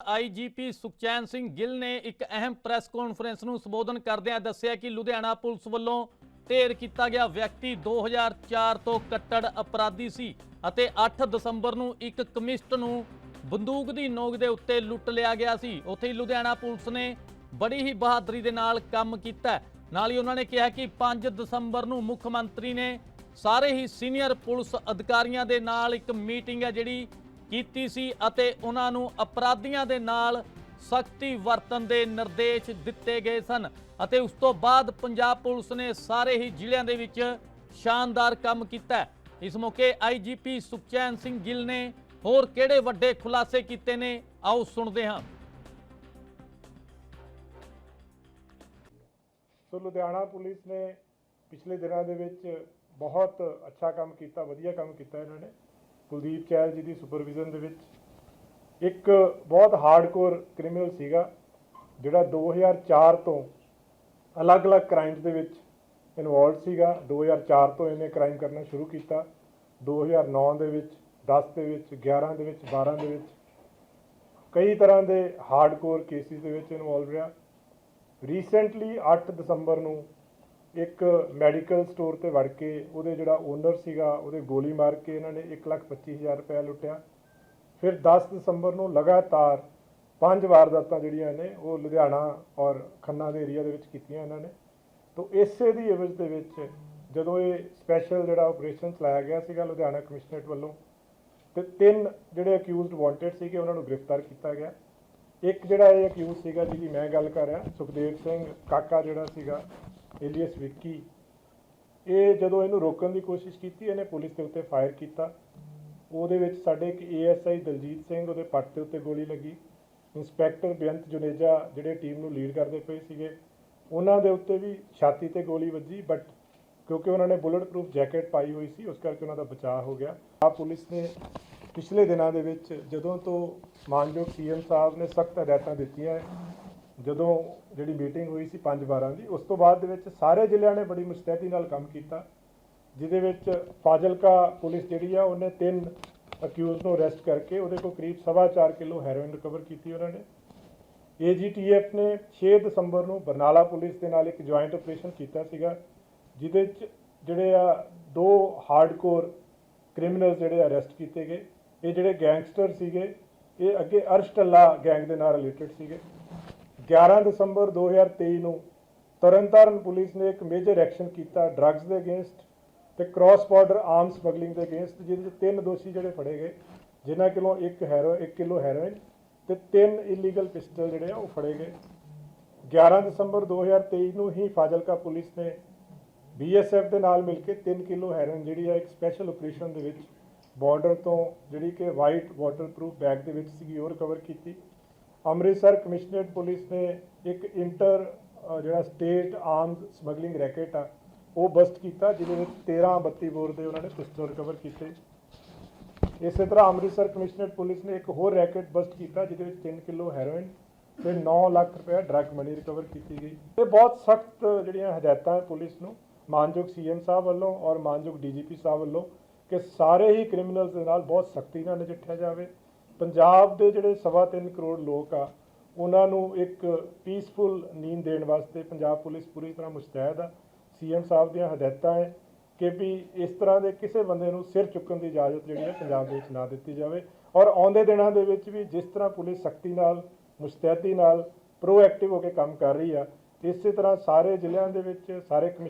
IGP Sukhchain Singh Gill ਨੇ ਇੱਕ ਅਹਿਮ ਪ੍ਰੈਸ ਕਾਨਫਰੰਸ ਨੂੰ ਸੰਬੋਧਨ ਕਰਦਿਆਂ ਦੱਸਿਆ ਕਿ ਲੁਧਿਆਣਾ ਪੁਲਿਸ ਵੱਲੋਂ ਢੇਰ ਕੀਤਾ ਗਿਆ ਵਿਅਕਤੀ 2004 ਤੋਂ ਕੱਟੜ ਅਪਰਾਧੀ ਸੀ ਅਤੇ 8 ਦਸੰਬਰ ਨੂੰ ਇੱਕ ਕਮਿਸਟ ਨੂੰ ਬੰਦੂਕ ਦੀ ਨੋਕ ਦੇ ਉੱਤੇ ਲੁੱਟ ਲਿਆ ਗਿਆ ਸੀ। ਉੱਥੇ ਹੀ ਲੁਧਿਆਣਾ ਪੁਲਿਸ ਨੇ ਬੜੀ ਹੀ ਬਹਾਦਰੀ ਦੇ ਨਾਲ ਕੰਮ ਕੀਤਾ। ਨਾਲ ਹੀ ਉਹਨਾਂ ਨੇ ਕਿਹਾ ਕਿ 5 ਦਸੰਬਰ ਨੂੰ ਮੁੱਖ ਮੰਤਰੀ ਨੇ ਸਾਰੇ ਹੀ ਸੀਨੀਅਰ ਪੁਲਿਸ ਅਧਿਕਾਰੀਆਂ ਦੇ ਨਾਲ ਇੱਕ ਮੀਟਿੰਗ ਹੈ ਜਿਹੜੀ ਕੀਤੀ ਸੀ ਅਤੇ ਉਹਨਾਂ ਨੂੰ ਅਪਰਾਧੀਆਂ ਦੇ ਨਾਲ ਸਖਤੀ ਵਰਤਣ ਦੇ ਨਿਰਦੇਸ਼ ਦਿੱਤੇ ਗਏ ਸਨ ਅਤੇ ਉਸ ਤੋਂ ਬਾਅਦ ਪੰਜਾਬ ਪੁਲਿਸ ਨੇ ਸਾਰੇ ਹੀ ਜ਼ਿਲ੍ਹਿਆਂ ਦੇ ਵਿੱਚ ਸ਼ਾਨਦਾਰ ਕੰਮ ਕੀਤਾ। ਇਸ ਮੌਕੇ ਆਈਜੀਪੀ ਸੁਖਚੈਨ ਸਿੰਘ ਗਿੱਲ ਨੇ ਹੋਰ ਕਿਹੜੇ ਵੱਡੇ ਖੁਲਾਸੇ ਕੀਤੇ ਨੇ? ਆਓ ਸੁਣਦੇ ਹਾਂ। ਸੋ ਲੁਧਿਆਣਾ ਪੁਲਿਸ ਨੇ ਪਿਛਲੇ ਦਿਨਾਂ ਦੇ ਵਿੱਚ ਬਹੁਤ ਅੱਛਾ ਕੰਮ ਕੀਤਾ, ਵਧੀਆ ਕੰਮ ਕੀਤਾ ਇਹਨਾਂ ਨੇ। ਕੁਲਦੀਪ ਚਹਿਲ ਜੀ ਦੀ ਸੁਪਰਵਿਜ਼ਨ ਦੇ ਵਿੱਚ ਇੱਕ ਬਹੁਤ ਹਾਰਡਕੋਰ ਕ੍ਰਿਮੀਨਲ ਸੀਗਾ, ਜਿਹੜਾ 2004 ਤੋਂ ਅਲੱਗ-ਅਲੱਗ ਕ੍ਰਾਈਮਸ ਦੇ ਵਿੱਚ ਇਨਵੋਲਡ ਸੀਗਾ। 2004 ਤੋਂ ਇਹਨੇ ਕ੍ਰਾਈਮ ਕਰਨਾ ਸ਼ੁਰੂ ਕੀਤਾ। 2009 ਦੇ ਵਿੱਚ 10 ਦੇ ਵਿੱਚ 11 ਦੇ ਵਿੱਚ 12 ਦੇ ਵਿੱਚ ਕਈ ਤਰ੍ਹਾਂ ਦੇ ਹਾਰਡਕੋਰ ਕੇਸਿਸ ਦੇ ਵਿੱਚ ਇਨਵੋਲਵ ਰਿਹਾ। ਰੀਸੈਂਟਲੀ 8 ਦਸੰਬਰ ਨੂੰ ਇੱਕ ਮੈਡੀਕਲ ਸਟੋਰ ਤੇ ਵੜ ਕੇ ਉਹਦੇ ਜਿਹੜਾ ਓਨਰ ਸੀਗਾ ਉਹਦੇ ਗੋਲੀ ਮਾਰ ਕੇ ਇਹਨਾਂ ਨੇ 1,25,000 ਰੁਪਏ ਲੁੱਟਿਆ। ਫਿਰ 10 ਦਸੰਬਰ ਨੂੰ ਲਗਾਤਾਰ ਪੰਜ ਵਾਰਦਾਤਾਂ ਜਿਹੜੀਆਂ ਨੇ ਉਹ ਲੁਧਿਆਣਾ ਔਰ ਖੰਨਾ ਦੇ ਏਰੀਆ ਦੇ ਵਿੱਚ ਕੀਤੀਆਂ ਇਹਨਾਂ ਨੇ। ਤੋਂ ਇਸੇ ਦੀ ਇਵਜ ਦੇ ਵਿੱਚ ਜਦੋਂ ਇਹ ਸਪੈਸ਼ਲ ਜਿਹੜਾ ਆਪਰੇਸ਼ਨ ਚਲਾਇਆ ਗਿਆ ਸੀਗਾ ਲੁਧਿਆਣਾ ਕਮਿਸ਼ਨਰੇਟ ਵੱਲੋਂ ਤੇ ਤਿੰਨ ਜਿਹੜੇ ਅਕਿਊਜ਼ਡ ਵਾਂਟਡ ਸੀਗੇ ਉਹਨਾਂ ਨੂੰ ਗ੍ਰਿਫਤਾਰ ਕੀਤਾ ਗਿਆ। ਇੱਕ ਜਿਹੜਾ ਇਹ ਅਕਿਊਜ਼ ਸੀਗਾ ਜਿਹਦੀ ਮੈਂ ਗੱਲ ਕਰ ਰਿਹਾ ਸੁਖਦੇਵ ਸਿੰਘ ਕਾਕਾ ਜਿਹੜਾ ਸੀਗਾ ਏਲੀਅਸ ਵਿੱਕੀ। ਇਹ ਜਦੋਂ ਇਹਨੂੰ ਰੋਕਣ ਦੀ ਕੋਸ਼ਿਸ਼ ਕੀਤੀ, ਇਹਨੇ ਪੁਲਿਸ ਦੇ ਉੱਤੇ ਫਾਇਰ ਕੀਤਾ। ਉਹਦੇ ਵਿੱਚ ਸਾਡੇ ਇੱਕ ਏਐਸਆਈ ਦਲਜੀਤ ਸਿੰਘ ਉਹਦੇ ਪੱਟ ਦੇ ਉੱਤੇ ਗੋਲੀ ਲੱਗੀ। ਇੰਸਪੈਕਟਰ ਬੇਅੰਤ ਜੁਨੇਜਾ ਜਿਹੜੇ ਟੀਮ ਨੂੰ ਲੀਡ ਕਰਦੇ ਪਏ ਸੀਗੇ, ਉਹਨਾਂ ਦੇ ਉੱਤੇ ਵੀ ਛਾਤੀ ਤੇ ਗੋਲੀ ਵੱਜੀ ਬਟ ਕਿਉਂਕਿ ਉਹਨਾਂ ਨੇ ਬੁਲਟ ਪ੍ਰੂਫ ਜੈਕਟ ਪਾਈ ਹੋਈ ਸੀ, ਉਸ ਕਰਕੇ ਉਹਨਾਂ ਦਾ ਬਚਾਅ ਹੋ ਗਿਆ। ਆ ਪੁਲਿਸ ਨੇ ਪਿਛਲੇ ਦਿਨਾਂ ਦੇ ਵਿੱਚ ਜਦੋਂ ਤੋਂ ਮਾਨਯੋਗ ਸੀਐਮ ਸਾਹਿਬ ਨੇ ਸਖਤ ਹਦਾਇਤਾਂ ਦਿੱਤੀਆਂ ਜਦੋਂ ਜਿਹੜੀ ਮੀਟਿੰਗ ਹੋਈ ਸੀ 5/12 ਦੀ, ਉਸ ਤੋਂ ਬਾਅਦ ਦੇ ਵਿੱਚ ਸਾਰੇ ਜ਼ਿਲ੍ਹਿਆਂ ਨੇ ਬੜੀ ਮੁਸਤੈਦੀ ਨਾਲ ਕੰਮ ਕੀਤਾ, ਜਿਹਦੇ ਵਿੱਚ ਫਾਜ਼ਿਲਕਾ ਪੁਲਿਸ ਜਿਹੜੀ ਆ, ਉਹਨੇ ਤਿੰਨ ਅਕਿਊਜ਼ ਨੂੰ ਅਰੈਸਟ ਕਰਕੇ ਉਹਦੇ ਕੋਲ ਕਰੀਬ 4.5 ਕਿਲੋ ਹੈਰੋਇਨ ਰਿਕਵਰ ਕੀਤੀ ਉਹਨਾਂ ਨੇ। ਏਜੀਟੀਐਫ ਨੇ 6 ਦਸੰਬਰ ਨੂੰ ਬਰਨਾਲਾ ਪੁਲਿਸ ਦੇ ਨਾਲ ਇੱਕ ਜੁਆਇੰਟ ਆਪਰੇਸ਼ਨ ਕੀਤਾ ਸੀਗਾ, ਜਿਹਦੇ ਚ ਜਿਹੜੇ ਆ, ਦੋ ਹਾਰਡਕੋਰ ਕ੍ਰਿਮੀਨਲ ਜਿਹੜੇ ਅਰੈਸਟ ਕੀਤੇ ਗਏ। ਇਹ ਜਿਹੜੇ ਗੈਂਗਸਟਰ ਸੀਗੇ, ਇਹ ਅੱਗੇ ਅਰਸ਼ਟੱਲਾ ਗੈਂਗ ਦੇ ਨਾਲ ਰਿਲੇਟਡ ਸੀਗੇ। 11 ਦਸੰਬਰ 2023 ਨੂੰ ਤਰਨਤਾਰਨ ਪੁਲਿਸ ਨੇ ਇੱਕ ਮੇਜਰ ਐਕਸ਼ਨ ਕੀਤਾ ਡਰੱਗਸ ਦੇ ਅਗੇਂਸਟ ਤੇ ਕ੍ਰਾਸ ਬਾਰਡਰ ਆਰਮ ਸਮਗਲਿੰਗ ਦੇ ਅਗੇਂਸਟ ਜਿਹਦੇ ਵਿੱਚ ਤਿੰਨ ਦੋਸ਼ੀ ਜਿਹੜੇ ਫੜੇ ਗਏ, ਜਿਨ੍ਹਾਂ ਕੋਲੋਂ 1 ਹੈਰੋ 1 ਕਿਲੋ ਹੈਰੋਇਨ ਤੇ ਤਿੰਨ ਇਲੀਗਲ ਪਿਸਟਲ ਜਿਹੜੇ ਆ ਉਹ ਫੜੇ ਗਏ। 11 ਦਸੰਬਰ 2023 ਨੂੰ ਹੀ ਫਾਜ਼ਿਲਕਾ ਪੁਲਿਸ ਨੇ ਬੀਐਸਐਫ ਦੇ ਨਾਲ ਮਿਲ ਕੇ 3 ਕਿਲੋ ਹੈਰੋਇਨ ਜਿਹੜੀ ਆ ਇੱਕ ਸਪੈਸ਼ਲ ਆਪਰੇਸ਼ਨ ਦੇ ਵਿੱਚ ਬਾਰਡਰ ਤੋਂ ਜਿਹੜੀ ਕਿ ਵਾਈਟ ਵਾਟਰਪ੍ਰੂਫ ਬੈਗ ਦੇ ਵਿੱਚ ਸੀਗੀ, ਉਹ ਰਿਕਵਰ ਕੀਤੀ। ਅੰਮ੍ਰਿਤਸਰ ਕਮਿਸ਼ਨਰੇਟ ਪੁਲਿਸ ਨੇ ਇੱਕ ਇੰਟਰ ਜਿਹੜਾ ਸਟੇਟ ਆਰਮਸ ਸਮਗਲਿੰਗ ਰੈਕੇਟ ਆ, ਉਹ ਬਸਟ ਕੀਤਾ, ਜਿਹਦੇ ਵਿੱਚ 13 32 ਬੋਰ ਦੇ ਉਹਨਾਂ ਨੇ ਪਿਸਟਲ ਰਿਕਵਰ ਕੀਤੇ। ਇਸੇ ਤਰ੍ਹਾਂ ਅੰਮ੍ਰਿਤਸਰ ਕਮਿਸ਼ਨਰੇਟ ਪੁਲਿਸ ਨੇ ਇੱਕ ਹੋਰ ਰੈਕੇਟ ਬਸਟ ਕੀਤਾ, ਜਿਹਦੇ ਵਿੱਚ 3 ਕਿਲੋ ਹੈਰੋਇਨ ਤੇ 9 ਲੱਖ ਰੁਪਏ ਡਰੱਗ ਮਨੀ ਰਿਕਵਰ ਕੀਤੀ ਗਈ। ਇਹ ਬਹੁਤ ਸਖਤ ਜਿਹੜੀਆਂ ਹਦਾਇਤਾਂ ਹੈ ਪੁਲਿਸ ਨੂੰ, ਮਾਨਯੋਗ ਸੀਐਮ ਸਾਹਿਬ ਵੱਲੋਂ ਔਰ ਮਾਨਯੋਗ ਡੀਜੀਪੀ ਸਾਹਿਬ ਵੱਲੋਂ, ਕਿ ਸਾਰੇ ਹੀ ਕ੍ਰਿਮੀਨਲਸ ਦੇ ਨਾਲ ਬਹੁਤ ਸਖਤੀ ਨਾਲ ਨਜਿੱਠਿਆ ਜਾਵੇ। ਪੰਜਾਬ ਦੇ ਜਿਹੜੇ ਸਵਾ ਤਿੰਨ ਕਰੋੜ ਲੋਕ ਆ, ਉਹਨਾਂ ਨੂੰ ਇੱਕ ਪੀਸਫੁਲ ਨੀਂਦ ਦੇਣ ਵਾਸਤੇ ਪੰਜਾਬ ਪੁਲਿਸ ਪੂਰੀ ਤਰ੍ਹਾਂ ਮੁਸਤੈਦ ਆ। ਸੀਐਮ ਸਾਹਿਬ ਦੀਆਂ ਹਦਾਇਤਾਂ ਹੈ ਕਿ ਵੀ ਇਸ ਤਰ੍ਹਾਂ ਦੇ ਕਿਸੇ ਬੰਦੇ ਨੂੰ ਸਿਰ ਚੁੱਕਣ ਦੀ ਇਜਾਜ਼ਤ ਜਿਹੜੀ ਹੈ ਪੰਜਾਬ ਦੇ ਵਿੱਚ ਨਾ ਦਿੱਤੀ ਜਾਵੇ ਔਰ ਆਉਂਦੇ ਦਿਨਾਂ ਦੇ ਵਿੱਚ ਵੀ ਜਿਸ ਤਰ੍ਹਾਂ ਪੁਲਿਸ ਸਖਤੀ ਨਾਲ, ਮੁਸਤੈਦੀ ਨਾਲ ਪ੍ਰੋਐਕਟਿਵ ਹੋ ਕੇ ਕੰਮ ਕਰ ਰਹੀ ਆ, ਇਸੇ ਤਰ੍ਹਾਂ ਸਾਰੇ ਜ਼ਿਲ੍ਹਿਆਂ ਦੇ ਵਿੱਚ, ਸਾਰੇ ਕਮਿਸ਼ਨ